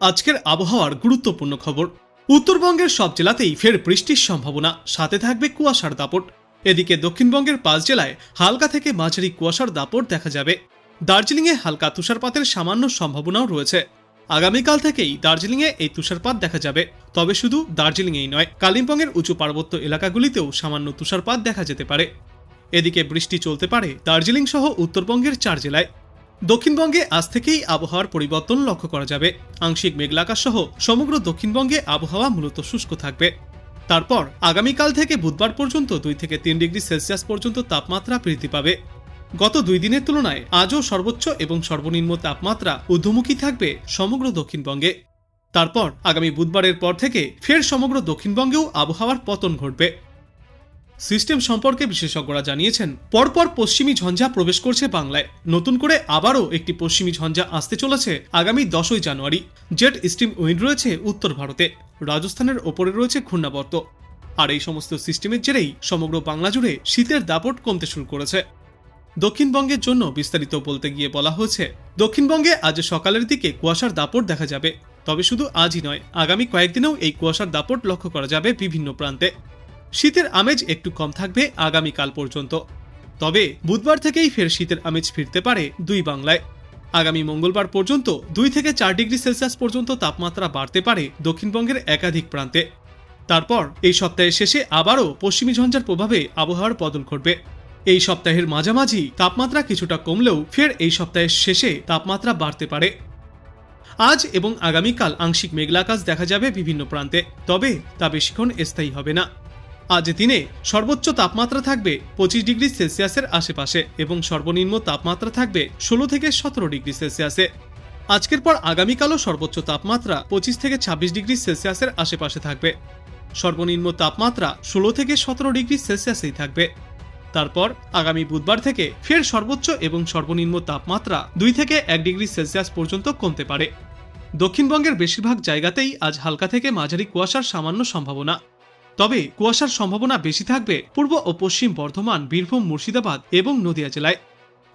আজকের আবহাওয়ার গুরুত্বপূর্ণ খবর। উত্তরবঙ্গের সব জেলাতেই ফের বৃষ্টির সম্ভাবনা। সাথে থাকবে কুয়াশার দাপট। এদিকে দক্ষিণবঙ্গের পাঁচ জেলায় হালকা থেকে মাঝারি কুয়াশার দাপট দেখা যাবে। দার্জিলিংয়ে হালকা তুষারপাতের সামান্য সম্ভাবনাও রয়েছে। আগামীকাল থেকেই দার্জিলিংয়ে এই তুষারপাত দেখা যাবে। তবে শুধু দার্জিলিংয়েই নয়, কালিম্পংয়ের উঁচু পার্বত্য এলাকাগুলিতেও সামান্য তুষারপাত দেখা যেতে পারে। এদিকে বৃষ্টি চলতে পারে দার্জিলিং সহ উত্তরবঙ্গের চার জেলায়। দক্ষিণবঙ্গে আজ থেকেই আবহাওয়ার পরিবর্তন লক্ষ্য করা যাবে। আংশিক মেঘলাকাশ সহ সমগ্র দক্ষিণবঙ্গে আবহাওয়া মূলত শুষ্ক থাকবে। তারপর আগামীকাল থেকে বুধবার পর্যন্ত দুই থেকে তিন ডিগ্রি সেলসিয়াস পর্যন্ত তাপমাত্রা বৃদ্ধি পাবে। গত দুই দিনের তুলনায় আজও সর্বোচ্চ এবং সর্বনিম্ন তাপমাত্রা ঊর্ধ্বমুখী থাকবে সমগ্র দক্ষিণবঙ্গে। তারপর আগামী বুধবারের পর থেকে ফের সমগ্র দক্ষিণবঙ্গেও আবহাওয়ার পতন ঘটবে। সিস্টেম সম্পর্কে বিশেষজ্ঞরা জানিয়েছেন, পরপর পশ্চিমী ঝঞ্ঝা প্রবেশ করছে বাংলায়। নতুন করে আবারও একটি পশ্চিমী ঝঞ্ঝা আসতে চলেছে আগামী দশই জানুয়ারি। জেট স্টিম উইন্ড রয়েছে উত্তর ভারতে, রাজস্থানের ওপরে রয়েছে ঘূর্ণাবর্ত। আর এই সমস্ত সিস্টেমের জেরেই সমগ্র বাংলা জুড়ে শীতের দাপট কমতে শুরু করেছে। দক্ষিণবঙ্গের জন্য বিস্তারিত বলতে গিয়ে বলা হয়েছে, দক্ষিণবঙ্গে আজ সকালের দিকে কুয়াশার দাপট দেখা যাবে। তবে শুধু আজই নয়, আগামী কয়েকদিনেও এই কুয়াশার দাপট লক্ষ্য করা যাবে বিভিন্ন প্রান্তে। শীতের আমেজ একটু কম থাকবে আগামীকাল পর্যন্ত। তবে বুধবার থেকেই ফের শীতের আমেজ ফিরতে পারে দুই বাংলায়। আগামী মঙ্গলবার পর্যন্ত দুই থেকে চার ডিগ্রি সেলসিয়াস পর্যন্ত তাপমাত্রা বাড়তে পারে দক্ষিণবঙ্গের একাধিক প্রান্তে। তারপর এই সপ্তাহের শেষে আবারও পশ্চিমী ঝঞ্ঝার প্রভাবে আবহাওয়ার বদল ঘটবে। এই সপ্তাহের মাঝামাঝি তাপমাত্রা কিছুটা কমলেও ফের এই সপ্তাহের শেষে তাপমাত্রা বাড়তে পারে। আজ এবং আগামীকাল আংশিক মেঘলা মেঘলাকাশ দেখা যাবে বিভিন্ন প্রান্তে, তবে তা বেশিক্ষণ স্থায়ী হবে না। আজ দিনে সর্বোচ্চ তাপমাত্রা থাকবে পঁচিশ ডিগ্রি সেলসিয়াসের আশেপাশে এবং সর্বনিম্ন তাপমাত্রা থাকবে ষোলো থেকে সতেরো ডিগ্রি সেলসিয়াসে। আজকের পর আগামীকালও সর্বোচ্চ তাপমাত্রা পঁচিশ থেকে ছাব্বিশ ডিগ্রি সেলসিয়াসের আশেপাশে থাকবে। সর্বনিম্ন তাপমাত্রা ষোলো থেকে সতেরো ডিগ্রি সেলসিয়াসেই থাকবে। তারপর আগামী বুধবার থেকে ফের সর্বোচ্চ এবং সর্বনিম্ন তাপমাত্রা দুই থেকে এক ডিগ্রি সেলসিয়াস পর্যন্ত কমতে পারে। দক্ষিণবঙ্গের বেশিরভাগ জায়গাতেই আজ হালকা থেকে মাঝারি কুয়াশার সামান্য সম্ভাবনা। তবে কুয়াশার সম্ভাবনা বেশি থাকবে পূর্ব ও পশ্চিম বর্ধমান, বীরভূম, মুর্শিদাবাদ এবং নদিয়া জেলায়।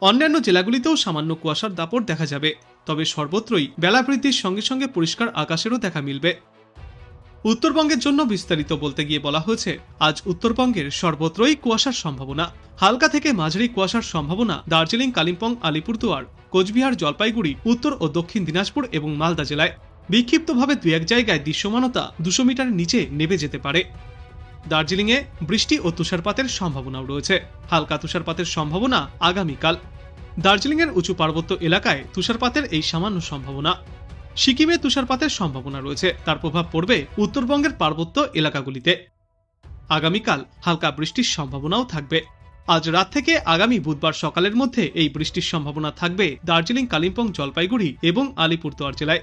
অন্যান্য জেলাগুলিতেও সামান্য কুয়াশার দাপট দেখা যাবে, তবে সর্বত্রই বেলা বৃদ্ধির সঙ্গে সঙ্গে পরিষ্কার আকাশেরও দেখা মিলবে। উত্তরবঙ্গের জন্য বিস্তারিত বলতে গিয়ে বলা হয়েছে, আজ উত্তরবঙ্গের সর্বত্রই কুয়াশার সম্ভাবনা। হালকা থেকে মাঝারি কুয়াশার সম্ভাবনা দার্জিলিং, কালিম্পং, আলিপুরদুয়ার, কোচবিহার, জলপাইগুড়ি, উত্তর ও দক্ষিণ দিনাজপুর এবং মালদা জেলায়। বিক্ষিপ্তভাবে দু এক জায়গায় দৃশ্যমানতা দুশো মিটার নিচে নেমে যেতে পারে। দার্জিলিংয়ে বৃষ্টি ও তুষারপাতের সম্ভাবনাও রয়েছে। হালকা তুষারপাতের সম্ভাবনা আগামীকাল। দার্জিলিংয়ের উঁচু পার্বত্য এলাকায় তুষারপাতের এই সামান্য সম্ভাবনা। সিকিমে তুষারপাতের সম্ভাবনা রয়েছে। তার প্রভাব পড়বে উত্তরবঙ্গের পার্বত্য এলাকাগুলিতে। আগামীকাল হালকা বৃষ্টির সম্ভাবনাও থাকবে। আজ রাত থেকে আগামী বুধবার সকালের মধ্যে এই বৃষ্টির সম্ভাবনা থাকবে দার্জিলিং, কালিম্পং, জলপাইগুড়ি এবং আলিপুরদুয়ার জেলায়।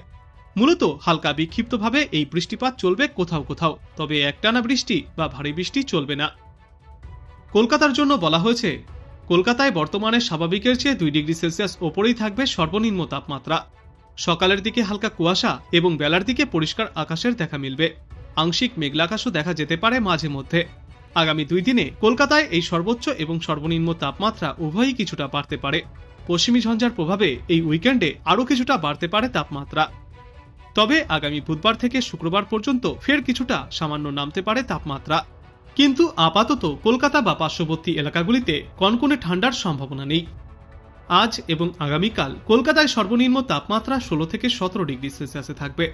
মূলত হালকা বিক্ষিপ্তভাবে এই বৃষ্টিপাত চলবে কোথাও কোথাও, তবে একটানা বৃষ্টি বা ভারী বৃষ্টি চলবে না। কলকাতার জন্য বলা হয়েছে, কলকাতায় বর্তমানে স্বাভাবিকের চেয়ে দুই ডিগ্রি সেলসিয়াস ওপরেই থাকবে সর্বনিম্ন তাপমাত্রা। সকালের দিকে হালকা কুয়াশা এবং বেলার দিকে পরিষ্কার আকাশের দেখা মিলবে। আংশিক মেঘলাকাশও দেখা যেতে পারে মাঝে মধ্যে। আগামী দুই দিনে কলকাতায় এই সর্বোচ্চ এবং সর্বনিম্ন তাপমাত্রা উভয়ই কিছুটা বাড়তে পারে। পশ্চিমী ঝঞ্ঝার প্রভাবে এই উইকেন্ডে আরও কিছুটা বাড়তে পারে তাপমাত্রা। তবে আগামী বুধবার থেকে শুক্রবার পর্যন্ত ফের কিছুটা সামান্য নামতে পারে তাপমাত্রা। কিন্তু আপাতত কলকাতা বা পার্শ্ববর্তী এলাকাগুলিতে কনকনে ঠান্ডার সম্ভাবনা নেই। আজ এবং আগামীকাল কলকাতায় সর্বনিম্ন তাপমাত্রা ষোলো থেকে সতেরো ডিগ্রি সেলসিয়াসে থাকবে।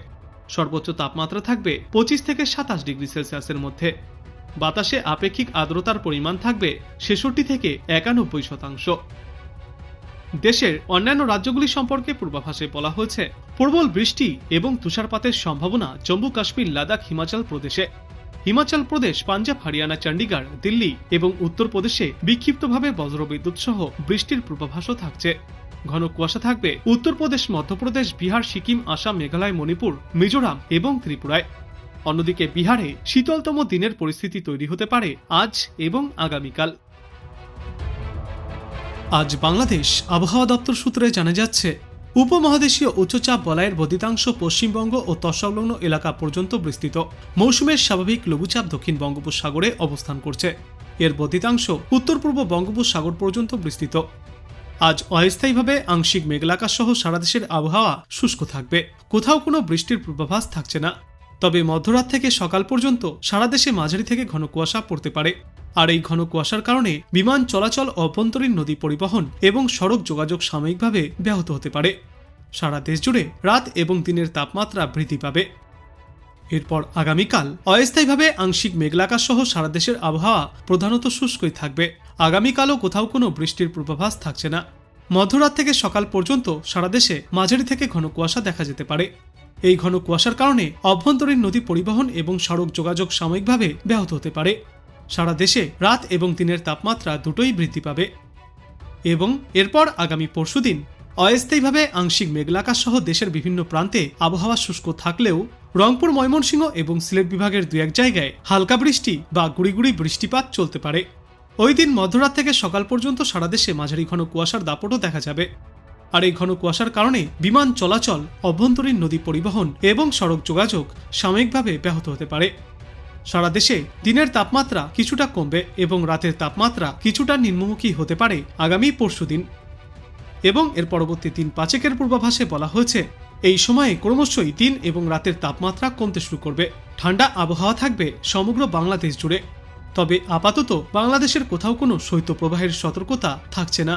সর্বোচ্চ তাপমাত্রা থাকবে পঁচিশ থেকে সাতাশ ডিগ্রি সেলসিয়াসের মধ্যে। বাতাসে আপেক্ষিক আর্দ্রতার পরিমাণ থাকবে ছেষট্টি থেকে একানব্বই শতাংশ। দেশের অন্যান্য রাজ্যগুলি সম্পর্কে পূর্বাভাসে বলা হয়েছে প্রবল বৃষ্টি এবং তুষারপাতের সম্ভাবনা জম্মু কাশ্মীর, লাদাখ, হিমাচল প্রদেশে। হিমাচল প্রদেশ, পাঞ্জাব, হরিয়ানা, চণ্ডীগড়, দিল্লি এবং উত্তরপ্রদেশে বিক্ষিপ্তভাবে বজ্রবিদ্যুৎ সহ বৃষ্টির পূর্বাভাসও থাকছে। ঘন কুয়াশা থাকবে উত্তরপ্রদেশ মধ্যপ্রদেশ, বিহার, সিকিম, আসাম, মেঘালয়, মণিপুর, মিজোরাম এবং ত্রিপুরায়। অন্যদিকে বিহারে শীতলতম দিনের পরিস্থিতি তৈরি হতে পারে আজ এবং আগামীকাল। আজ বাংলাদেশ আবহাওয়া দপ্তর সূত্রে জানা যাচ্ছে উপমহাদেশীয় উচ্চচাপ বলয়ের বদিতাংশ পশ্চিমবঙ্গ ও তৎসংলগ্ন এলাকা পর্যন্ত বিস্তৃত। মৌসুমের স্বাভাবিক লঘুচাপ দক্ষিণ বঙ্গোপসাগরে অবস্থান করছে। এর বদিতাংশ উত্তর পূর্ব বঙ্গোপসাগর পর্যন্ত বিস্তৃত। আজ অস্থায়ীভাবে আংশিক মেঘলাকাশ সহ সারা দেশের আবহাওয়া শুষ্ক থাকবে। কোথাও কোনো বৃষ্টির পূর্বাভাস থাকছে না। তবে মধ্যরাত থেকে সকাল পর্যন্ত সারা দেশে মাঝারি থেকে ঘন কুয়াশা পড়তে পারে। আর এই ঘন কুয়াশার কারণে বিমান চলাচল অভ্যন্তরীণ নদী পরিবহন এবং সড়ক যোগাযোগ সাময়িকভাবে ব্যাহত হতে পারে। সারা দেশ জুড়ে রাত এবং দিনের তাপমাত্রা বৃদ্ধি পাবে। এরপর আগামীকাল অস্থায়ীভাবে আংশিক মেঘলাকাশ সহ সারা দেশের আবহাওয়া প্রধানত শুষ্কই থাকবে। আগামীকালও কোথাও কোনো বৃষ্টির পূর্বাভাস থাকছে না। মধ্যরাত থেকে সকাল পর্যন্ত সারা দেশে মাঝারি থেকে ঘন কুয়াশা দেখা যেতে পারে। এই ঘন কুয়াশার কারণে অভ্যন্তরীণ নদী পরিবহন এবং সড়ক যোগাযোগ সাময়িকভাবে ব্যাহত হতে পারে। সারা দেশে রাত এবং দিনের তাপমাত্রা দুটোই বৃদ্ধি পাবে। এবং এরপর আগামী পরশুদিন অস্থায়ীভাবে আংশিক মেঘলাকাশ সহ দেশের বিভিন্ন প্রান্তে আবহাওয়া শুষ্ক থাকলেও রংপুর, ময়মনসিংহ এবং সিলেট বিভাগের দু এক জায়গায় হালকা বৃষ্টি বা গুড়িগুড়ি বৃষ্টিপাত চলতে পারে। ওই দিন মধ্যরাত থেকে সকাল পর্যন্ত সারা দেশে মাঝারি ঘন কুয়াশার দাপটও দেখা যাবে। আর এই ঘন কুয়াশার কারণে বিমান চলাচল, অভ্যন্তরীণ নদী পরিবহন এবং সড়ক যোগাযোগ সাময়িকভাবে ব্যাহত হতে পারে। সারা দেশে দিনের তাপমাত্রা কিছুটা কমবে এবং রাতের তাপমাত্রা কিছুটা নিম্নমুখী হতে পারে আগামী পরশুদিন এবং এর পরবর্তী দিন পাঁচেকের পূর্বাভাসে বলা হয়েছে, এই সময়ে ক্রমশই দিন এবং রাতের তাপমাত্রা কমতে শুরু করবে। ঠান্ডা আবহাওয়া থাকবে সমগ্র বাংলাদেশ জুড়ে। তবে আপাতত বাংলাদেশের কোথাও কোনো শৈত্যপ্রবাহের সতর্কতা থাকছে না।